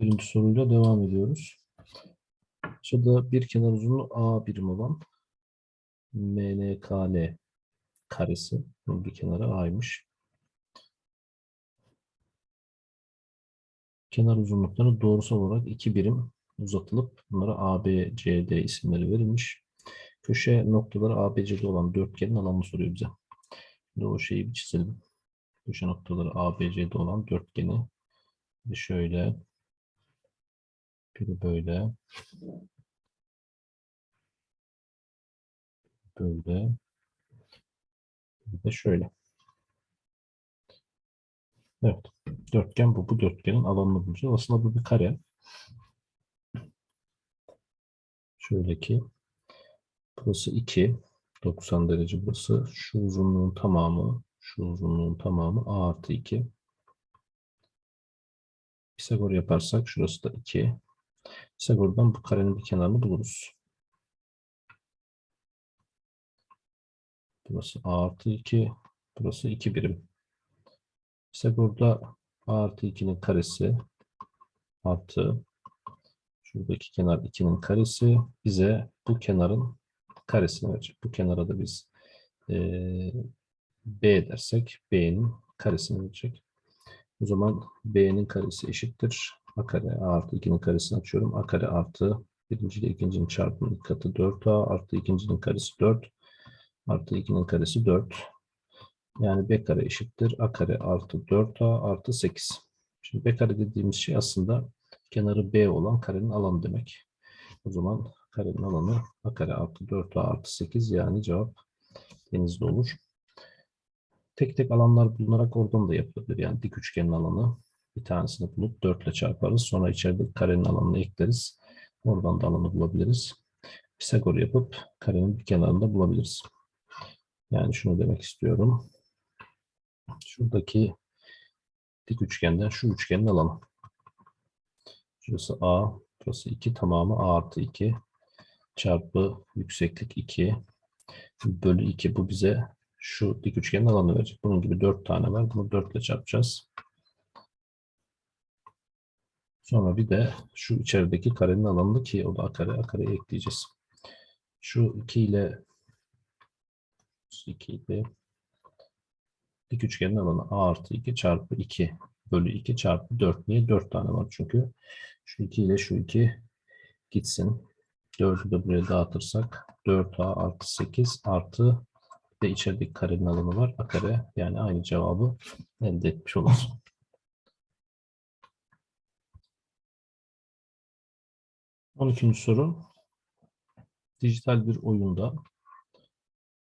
Birinci soruyla devam ediyoruz. Şurada bir kenar uzunluğu A birim olan MNKL karesi. Bunun bir kenarı A'ymış. Kenar uzunlukları doğrusal olarak iki birim uzatılıp bunlara AB, CD isimleri verilmiş. Köşe noktaları ABC'de olan dörtgenin alanını soruyor bize. Şimdi o şeyi bir çizelim. Köşe noktaları ABC'de olan dörtgeni şöyle biri böyle böyle bir de şöyle. Evet. Dörtgen bu. Bu dörtgenin alanını bulacağız. Aslında bu bir kare. Şöyle ki burası 2 90 derece burası. Şu uzunluğun tamamı şu uzunluğun tamamı A artı 2. Pisagor yaparsak şurası da 2. Pisagor'dan bu karenin bir kenarını buluruz. Burası A artı 2. Burası 2 birim. Pisagor'da A artı 2'nin karesi artı şuradaki kenar 2'nin karesi bize bu kenarın karesini verecek. Bu kenara da biz eee B dersek B'nin karesini verecek. O zaman B'nin karesi eşittir. A kare artı 2'nin karesini açıyorum. A kare artı birinci ile ikincinin çarpımının katı 4A artı ikincinin karesi 4 artı 2'nin karesi 4. Yani B kare eşittir. A kare artı 4A artı 8. Şimdi B kare dediğimiz şey aslında kenarı B olan karenin alanı demek. O zaman karenin alanı A kare artı 4A artı 8 yani cevap denizde olur. Tek tek alanlar bulunarak oradan da yapılabilir. Yani dik üçgenin alanı bir tanesini bulup 4 ile çarparız. Sonra içeride karenin alanını ekleriz. Oradan da alanı bulabiliriz. Pisagor yapıp karenin bir kenarını da bulabiliriz. Yani şunu demek istiyorum. Şuradaki dik üçgenden şu üçgenin alanı. Şurası A, burası 2 tamamı A artı 2 çarpı yükseklik 2 bölü 2 bu bize şu dik üçgenin alanı verecek. Bunun gibi 4 tane var. Bunu 4 ile çarpacağız. Sonra bir de şu içerideki karenin alanını ki o da a kare, a kareyi ekleyeceğiz. Şu 2 ile 2 ile dik üçgenin alanı a artı 2 çarpı 2 bölü 2 çarpı 4. Niye? 4 tane var çünkü. Şu 2 ile şu 2 gitsin. 4'ü de buraya dağıtırsak 4a artı 8 artı ve içerideki karenin alanı var. A kare yani aynı cevabı elde etmiş oluruz. On ikinci soru. Dijital bir oyunda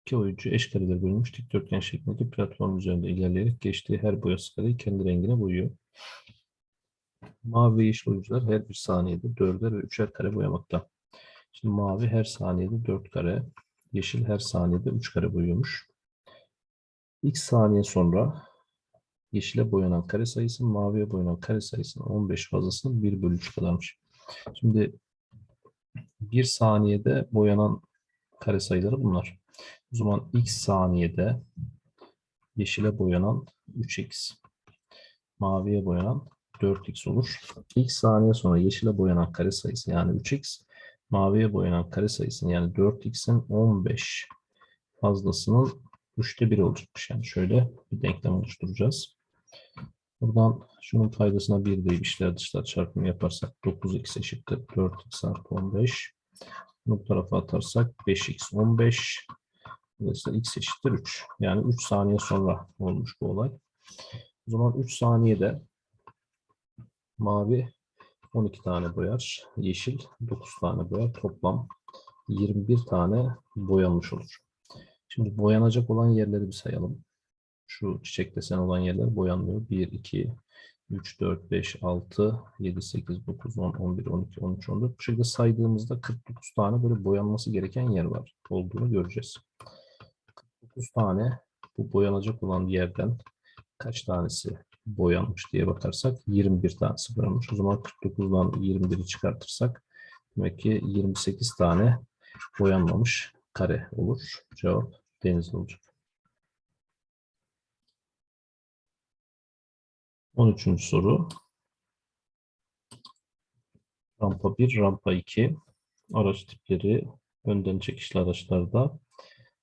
iki oyuncu eş kareler bölünmüş dikdörtgen şeklindeki platform üzerinde ilerleyerek geçtiği her boya skalayı kendi rengine boyuyor. Mavi ve yeşil oyuncular her bir saniyede dörder ve üçer kare boyamakta. Şimdi mavi her saniyede dört kare, yeşil her saniyede 3 kare boyuyormuş. X saniye sonra yeşile boyanan kare sayısı maviye boyanan kare sayısının 15 fazlasının 1 bölü 3 kadarmış. Şimdi 1 saniyede boyanan kare sayıları bunlar. O zaman X saniyede yeşile boyanan 3X, maviye boyanan 4X olur. X saniye sonra yeşile boyanan kare sayısı yani 3X, maviye boyanan kare sayısının yani 4x'in 15 fazlasının 3'te 1 olacakmış. Yani şöyle bir denklem oluşturacağız. Buradan şunun paydasına 1 deyip işler dışlar çarpımı yaparsak 9x eşittir 4x artı 15. Bunu bu tarafa atarsak 5x 15. Dolayısıyla x eşittir 3. Yani 3 saniye sonra olmuş bu olay. O zaman 3 saniyede mavi 12 tane boyar. Yeşil 9 tane boyar. Toplam 21 tane boyanmış olur. Şimdi boyanacak olan yerleri bir sayalım. Şu çiçek desen olan yerler boyanmıyor. 1, 2, 3, 4, 5, 6, 7, 8, 9, 10, 11, 12, 13, 14. Bu şekilde saydığımızda 49 tane böyle boyanması gereken yer var. Olduğunu göreceğiz. 49 tane bu boyanacak olan yerden kaç tanesi boyanmış diye bakarsak 21 tanesi boyanmış. O zaman 49'dan 21'i çıkartırsak demek ki 28 tane boyanmamış kare olur. Cevap denizli olacak. 13. soru. Rampa 1, rampa 2. Araç tipleri önden çekişli araçlarda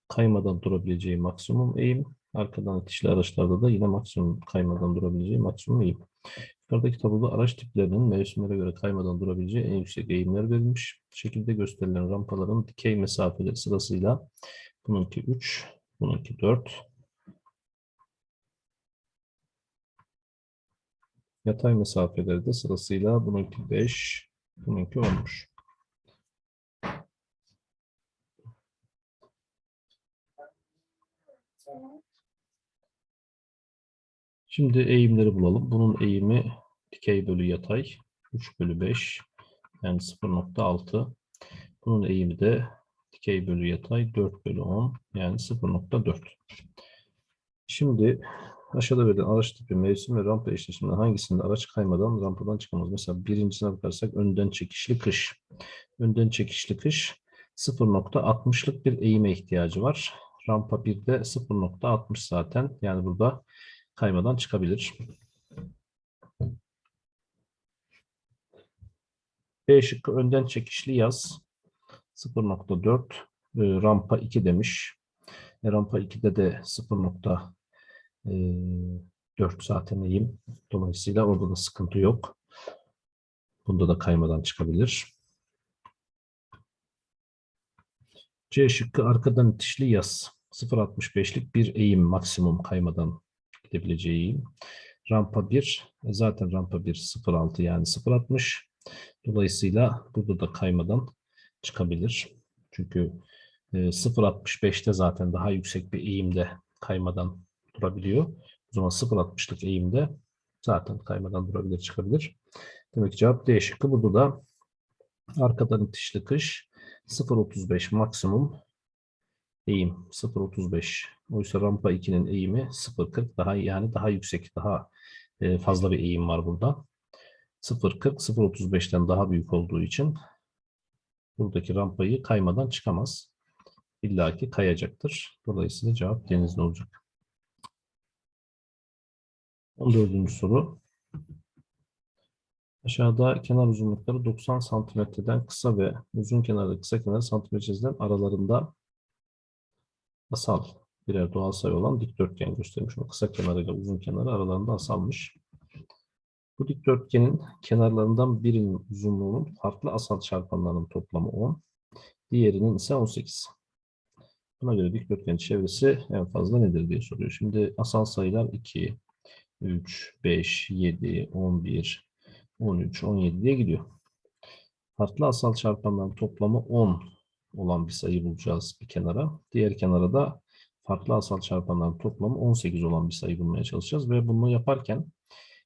kaymadan durabileceği maksimum eğim. Arkadan itişli araçlarda da yine maksimum kaymadan durabileceği maksimum eğim. Yukarıdaki tabloda araç tiplerinin mevsimlere göre kaymadan durabileceği en yüksek eğimler verilmiş. Şekilde gösterilen rampaların dikey mesafeleri sırasıyla bununki 3, bununki 4, Yatay mesafeleri de sırasıyla bununki 5, bununki 10'muş. Şimdi eğimleri bulalım. Bunun eğimi dikey bölü yatay 3 bölü 5 yani 0.6. Bunun eğimi de dikey bölü yatay 4 bölü 10 yani 0.4. Şimdi aşağıda verilen araç tipi, mevsim ve rampa eşleşiminde hangisinde araç kaymadan rampadan çıkamaz? Mesela birincisine bakarsak önden çekişli kış. Önden çekişli kış 0.60'lık bir eğime ihtiyacı var. Rampa 1'de 0.60 zaten. Yani burada kaymadan çıkabilir. B şıkkı önden çekişli yaz 0.4 e, rampa 2 demiş. E, rampa 2'de de 0.4 zaten eğim. Dolayısıyla orada da sıkıntı yok. Bunda da kaymadan çıkabilir. C şıkkı arkadan itişli yaz. 0.65'lik bir eğim maksimum kaymadan gidebileceği eğim. Rampa 1 e, zaten rampa 1 0.6 yani 0.60. Dolayısıyla burada da kaymadan çıkabilir. Çünkü e, 0.65'te zaten daha yüksek bir eğimde kaymadan durabiliyor. O zaman 0.60'lık eğimde zaten kaymadan durabilir, çıkabilir. Demek ki cevap D şıkkı. Burada da arkadan itişli kış 0.35 maksimum eğim 0.35. Oysa rampa 2'nin eğimi 0.40 daha yani daha yüksek, daha e, fazla bir eğim var burada. 0.40 0.35'ten daha büyük olduğu için buradaki rampayı kaymadan çıkamaz. İlla ki kayacaktır. Dolayısıyla cevap denizli olacak. 14. soru. Aşağıda kenar uzunlukları 90 santimetreden kısa ve uzun kenarda kısa kenar santimetresinden aralarında asal birer doğal sayı olan dikdörtgen göstermiş. O kısa kenarıyla uzun kenarı aralarında asalmış. Bu dikdörtgenin kenarlarından birinin uzunluğunun farklı asal çarpanlarının toplamı 10, diğerinin ise 18. Buna göre dikdörtgenin çevresi en fazla nedir diye soruyor. Şimdi asal sayılar 2, 3, 5, 7, 11, 13, 17 diye gidiyor. Farklı asal çarpanların toplamı 10 olan bir sayı bulacağız bir kenara. Diğer kenara da farklı asal çarpanların toplamı 18 olan bir sayı bulmaya çalışacağız. Ve bunu yaparken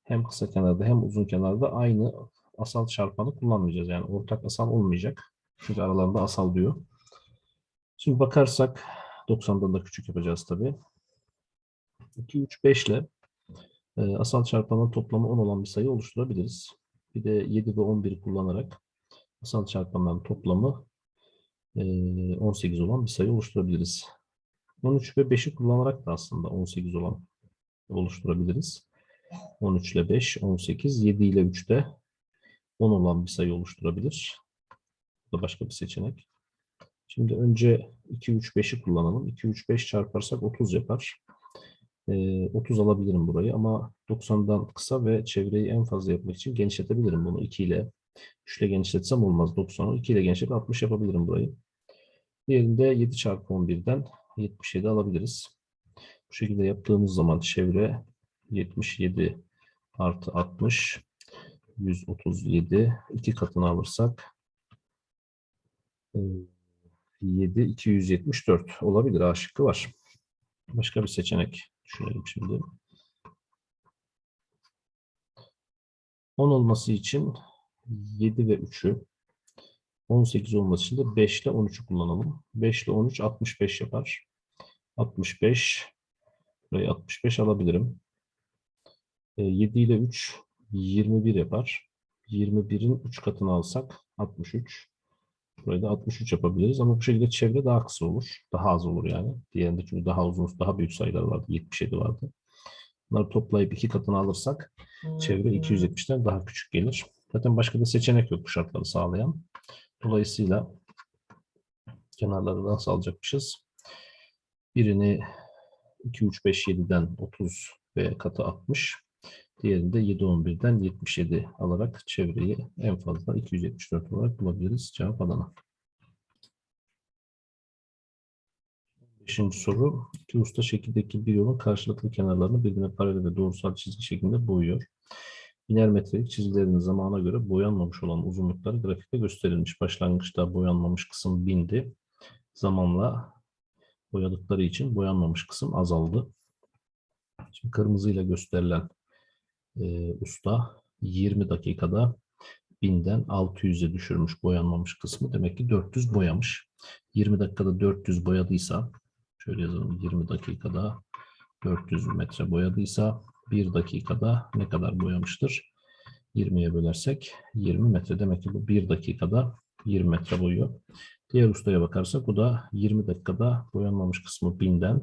hem kısa kenarda hem uzun kenarda aynı asal çarpanı kullanmayacağız. Yani ortak asal olmayacak. Çünkü aralarında asal diyor. Şimdi bakarsak 90'dan da küçük yapacağız tabii. 2, 3, 5 ile asal çarpanın toplamı 10 olan bir sayı oluşturabiliriz. Bir de 7 ve 11'i kullanarak asal çarpanların toplamı 18 olan bir sayı oluşturabiliriz. 13 ve 5'i kullanarak da aslında 18 olan oluşturabiliriz. 13 ile 5, 18, 7 ile 3 de 10 olan bir sayı oluşturabilir. Bu da başka bir seçenek. Şimdi önce 2, 3, 5'i kullanalım. 2, 3, 5 çarparsak 30 yapar. 30 alabilirim burayı ama 90'dan kısa ve çevreyi en fazla yapmak için genişletebilirim bunu 2 ile. 3 ile genişletsem olmaz 90'ı. 2 ile genişletip 60 yapabilirim burayı. Diğerinde 7 çarpı 11'den 77 alabiliriz. Bu şekilde yaptığımız zaman çevre 77 artı 60 137 iki katını alırsak 7 274 olabilir. A şıkkı var. Başka bir seçenek düşünelim şimdi. 10 olması için 7 ve 3'ü 18 olması için de 5 ile 13'ü kullanalım. 5 ile 13 65 yapar. 65 burayı 65 alabilirim. 7 ile 3 21 yapar. 21'in 3 katını alsak 63. Burayı da 63 yapabiliriz ama bu şekilde çevre daha kısa olur. Daha az olur yani. Diğerinde çünkü daha uzun, daha büyük sayılar vardı. 77 vardı. Bunları toplayıp iki katını alırsak çevre 270'ten daha küçük gelir. Zaten başka da seçenek yok bu şartları sağlayan. Dolayısıyla kenarları nasıl alacakmışız? Birini 2, 3, 5, 7'den 30 ve katı 60. Diğerini de 7, 11'den 77 alarak çevreyi en fazla 274 olarak bulabiliriz. Cevap Adana. Beşinci soru. İki usta şekildeki bir yolun karşılıklı kenarlarını birbirine paralel ve doğrusal çizgi şeklinde boyuyor. Biner metrelik çizgilerin zamana göre boyanmamış olan uzunlukları grafikte gösterilmiş. Başlangıçta boyanmamış kısım bindi. Zamanla boyadıkları için boyanmamış kısım azaldı. Şimdi kırmızıyla gösterilen e, usta 20 dakikada 1000'den 600'e düşürmüş boyanmamış kısmı. Demek ki 400 boyamış. 20 dakikada 400 boyadıysa şöyle yazalım 20 dakikada 400 metre boyadıysa 1 dakikada ne kadar boyamıştır? 20'ye bölersek 20 metre. Demek ki bu 1 dakikada 20 metre boyuyor. Diğer ustaya bakarsak bu da 20 dakikada boyanmamış kısmı 1000'den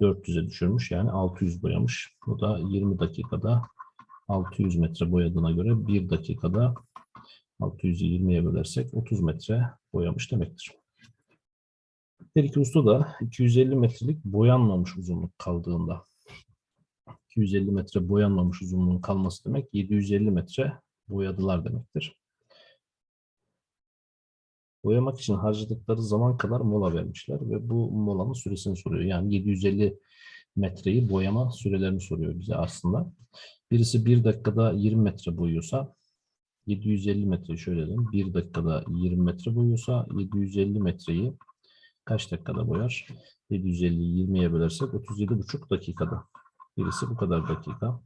400'e düşürmüş. Yani 600 boyamış. Bu da 20 dakikada 600 metre boyadığına göre 1 dakikada 600'ü 20'ye bölersek 30 metre boyamış demektir. Her iki usta da 250 metrelik boyanmamış uzunluk kaldığında 250 metre boyanmamış uzunluğun kalması demek 750 metre boyadılar demektir. Boyamak için harcadıkları zaman kadar mola vermişler ve bu molanın süresini soruyor. Yani 750 metreyi boyama sürelerini soruyor bize aslında. Birisi 1 dakikada 20 metre boyuyorsa 750 metre şöyle diyeyim. 1 dakikada 20 metre boyuyorsa 750 metreyi kaç dakikada boyar? 750'yi 20'ye bölersek 37,5 dakikada. Birisi bu kadar dakika.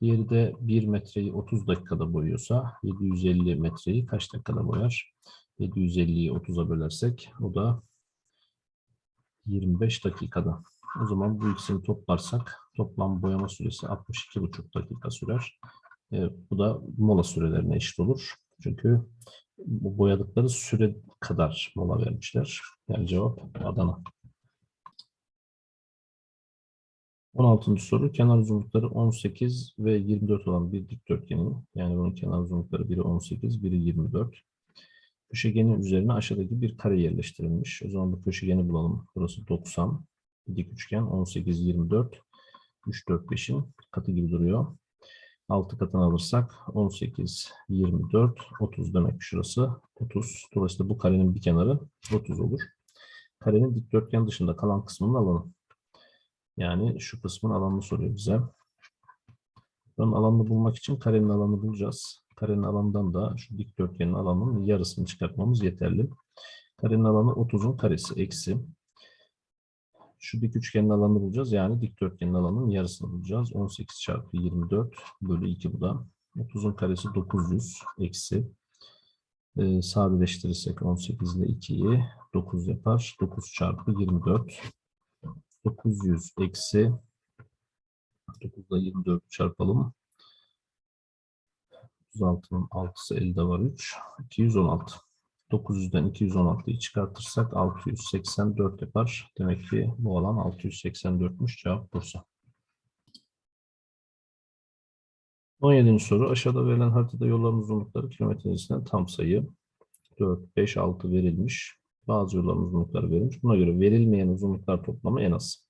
Diğeri de 1 metreyi 30 dakikada boyuyorsa 750 metreyi kaç dakikada boyar? 750'yi 30'a bölersek o da 25 dakikada. O zaman bu ikisini toplarsak toplam boyama süresi 62,5 dakika sürer. E, bu da mola sürelerine eşit olur. Çünkü bu boyadıkları süre kadar mola vermişler. Yani cevap Adana. 16. soru. Kenar uzunlukları 18 ve 24 olan bir dikdörtgenin yani bunun kenar uzunlukları biri 18, biri 24. Köşegenin üzerine aşağıdaki bir kare yerleştirilmiş. O zaman bu köşegeni bulalım. Burası 90. Dik üçgen 18, 24. 3, 4, 5'in katı gibi duruyor. 6 katını alırsak 18, 24, 30 demek şurası 30. Dolayısıyla bu karenin bir kenarı 30 olur. Karenin dikdörtgen dışında kalan kısmının alanı. Yani şu kısmın alanını soruyor bize. Bunun alanını bulmak için karenin alanını bulacağız. Karenin alanından da şu dikdörtgenin alanının yarısını çıkartmamız yeterli. Karenin alanı 30'un karesi eksi. Şu dik üçgenin alanını bulacağız. Yani dikdörtgenin alanının yarısını bulacağız. 18 çarpı 24 bölü 2 bu da. 30'un karesi 900 eksi. Ee, sadeleştirirsek 18 ile 2'yi 9 yapar. 9 çarpı 24. 900 eksi 9 ile 24 çarpalım. 36'nın 6'sı elde var 3. 216. 900'den 216'yı çıkartırsak 684 yapar. Demek ki bu alan 684'müş. Cevap Bursa. 17. soru. Aşağıda verilen haritada yolların uzunlukları kilometre cinsinden tam sayı. 4, 5, 6 verilmiş. Bazı yolların uzunlukları verilmiş. Buna göre verilmeyen uzunluklar toplamı en az.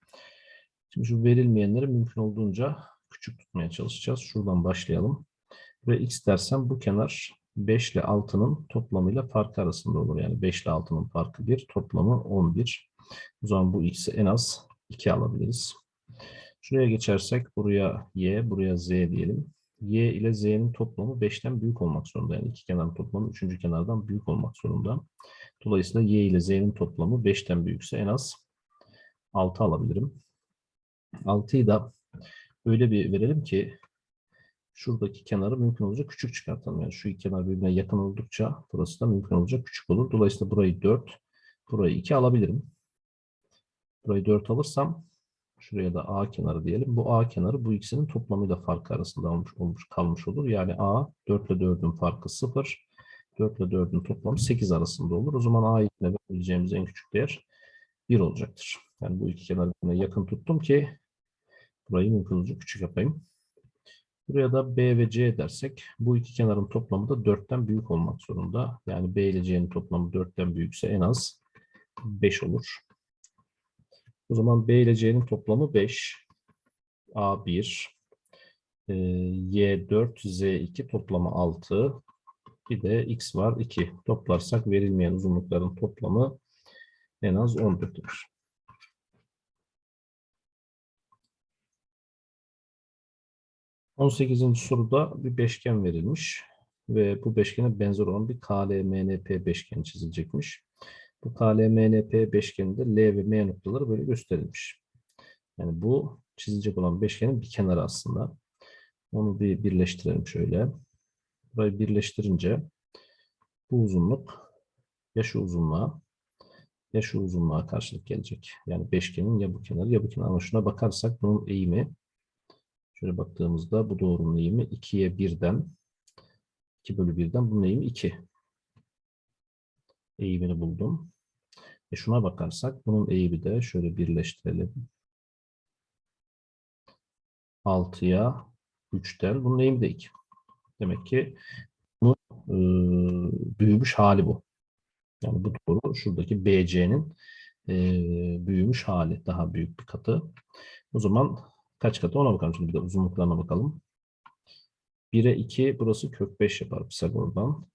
Şimdi şu verilmeyenleri mümkün olduğunca küçük tutmaya çalışacağız. Şuradan başlayalım. Ve x dersem bu kenar 5 ile 6'nın toplamıyla farkı arasında olur. Yani 5 ile 6'nın farkı 1, toplamı 11. O zaman bu x'i en az 2 alabiliriz. Şuraya geçersek buraya y, buraya z diyelim. y ile z'nin toplamı 5'ten büyük olmak zorunda. Yani iki kenarın toplamı 3. kenardan büyük olmak zorunda. Dolayısıyla y ile z'nin toplamı 5'ten büyükse en az 6 alabilirim. 6'yı da öyle bir verelim ki şuradaki kenarı mümkün olacak küçük çıkartalım. Yani şu iki kenar birbirine yakın oldukça burası da mümkün olacak küçük olur. Dolayısıyla burayı 4, burayı 2 alabilirim. Burayı 4 alırsam şuraya da A kenarı diyelim. Bu A kenarı bu ikisinin toplamıyla farkı arasında olmuş, olmuş kalmış olur. Yani A 4 ile 4'ün farkı 0. 4 ile 4'ün toplamı 8 arasında olur. O zaman A'yı verebileceğimiz en küçük değer 1 olacaktır. Yani bu iki kenarı birbirine yakın tuttum ki burayı mümkün olacak küçük yapayım. Buraya da B ve C dersek bu iki kenarın toplamı da 4'ten büyük olmak zorunda. Yani B ile C'nin toplamı 4'ten büyükse en az 5 olur. O zaman B ile C'nin toplamı 5. A 1. Ee, y 4, Z 2 toplamı 6. Bir de X var 2. Toplarsak verilmeyen uzunlukların toplamı en az 14 olur. 18. soruda bir beşgen verilmiş ve bu beşgene benzer olan bir KLMNP beşgen çizilecekmiş. Bu KLMNP beşgeninde L ve M noktaları böyle gösterilmiş. Yani bu çizilecek olan beşgenin bir kenarı aslında. Onu bir birleştirelim şöyle. Burayı birleştirince bu uzunluk ya şu uzunluğa ya şu uzunluğa karşılık gelecek. Yani beşgenin ya bu kenarı ya bu kenarı. Ama şuna bakarsak bunun eğimi şöyle baktığımızda bu doğrunun eğimi 2'ye 1'den 2 bölü 1'den bunun eğimi 2. Eğimini buldum. E şuna bakarsak bunun eğimi de şöyle birleştirelim. 6'ya 3'ten bunun eğimi de 2. Demek ki bunun e, büyümüş hali bu. Yani bu doğru şuradaki BC'nin e, büyümüş hali. Daha büyük bir katı. O zaman kaç katı ona bakalım. Şimdi bir de uzunluklarına bakalım. 1'e 2 burası kök 5 yapar Pisagor'dan.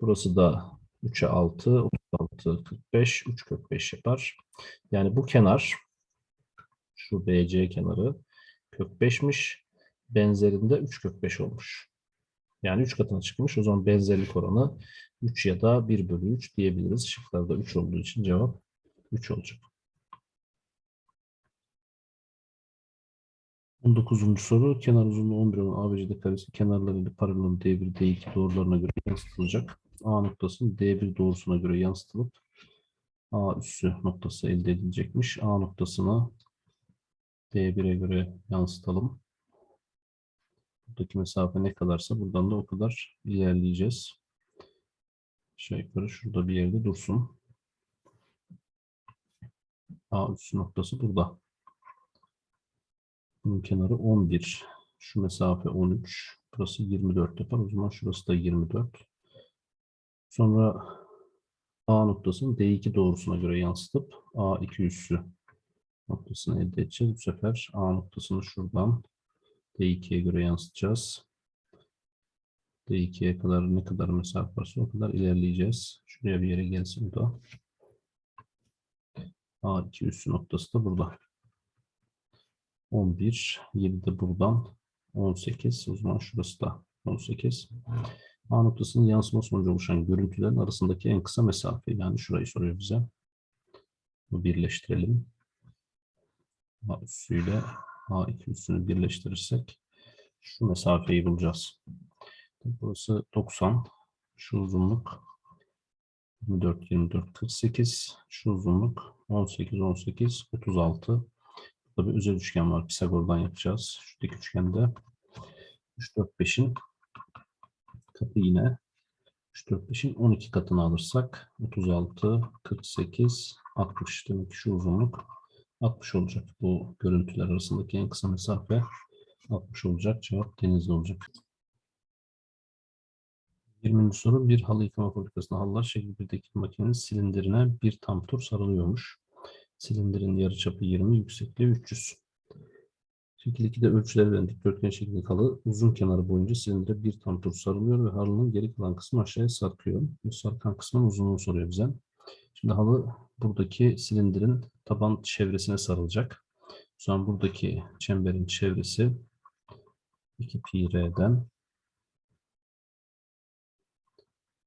Burası da 3'e 6, 36, 45, 3 kök 5 yapar. Yani bu kenar şu BC kenarı kök 5'miş. Benzerinde 3 kök 5 olmuş. Yani 3 katına çıkmış. O zaman benzerlik oranı 3 ya da 1 bölü 3 diyebiliriz. Şıklarda 3 olduğu için cevap 3 olacak. 19. soru. Kenar uzunluğu 11 olan ABCD karesi kenarlarıyla paralel D1, D2 doğrularına göre yansıtılacak. A noktasının D1 doğrusuna göre yansıtılıp A üssü noktası elde edilecekmiş. A noktasına D1'e göre yansıtalım. Buradaki mesafe ne kadarsa buradan da o kadar ilerleyeceğiz. Aşağı yukarı şurada bir yerde dursun. A üssü noktası burada. Bunun kenarı 11. Şu mesafe 13. Burası 24 yapar. O zaman şurası da 24. Sonra A noktasını D2 doğrusuna göre yansıtıp A2 üssü noktasını elde edeceğiz. Bu sefer A noktasını şuradan D2'ye göre yansıtacağız. D2'ye kadar ne kadar mesafe varsa o kadar ilerleyeceğiz. Şuraya bir yere gelsin bu da. A2 üssü noktası da burada. 11, 7 de buradan 18. O zaman şurası da 18. A noktasının yansıma sonucu oluşan görüntülerin arasındaki en kısa mesafe. Yani şurayı soruyor bize. Bunu birleştirelim. A üssüyle A2 üssünü birleştirirsek şu mesafeyi bulacağız. Burası 90. Şu uzunluk 24, 24, 48. Şu uzunluk 18, 18, 36. Burada bir özel üçgen var. Pisagor'dan yapacağız. Şuradaki üçgende 3, 4, 5'in katı yine 3, 4, 5'in 12 katını alırsak 36, 48, 60. Demek ki şu uzunluk 60 olacak. Bu görüntüler arasındaki en kısa mesafe 60 olacak. Cevap denizli olacak. 20. soru bir halı yıkama fabrikasında halılar şekil 1'deki makinenin silindirine bir tam tur sarılıyormuş. Silindirin yarıçapı 20, yüksekliği 300. Şekil 2'de ölçüleri veren dikdörtgen şeklinde halı uzun kenarı boyunca silindire bir tam tur sarılıyor ve halının geri kalan kısmı aşağıya sarkıyor. Bu sarkan kısmın uzunluğunu soruyor bize. Şimdi halı buradaki silindirin taban çevresine sarılacak. Sonra buradaki çemberin çevresi 2 pi r'den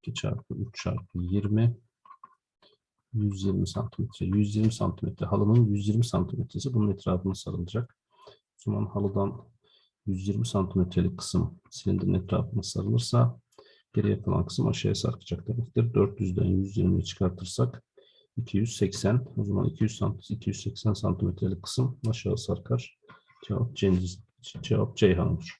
2 çarpı 3 çarpı 20 120 santimetre. 120 santimetre. Halının 120 santimetresi bunun etrafına sarılacak. O zaman halıdan 120 santimetrelik kısım silindirin etrafına sarılırsa geriye kalan kısım aşağıya sarkacak demektir. 400'den 120'yi çıkartırsak 280. O zaman 200 sant 280 santimetrelik kısım aşağı sarkar. Cevap. Cevap Ceyhan olur.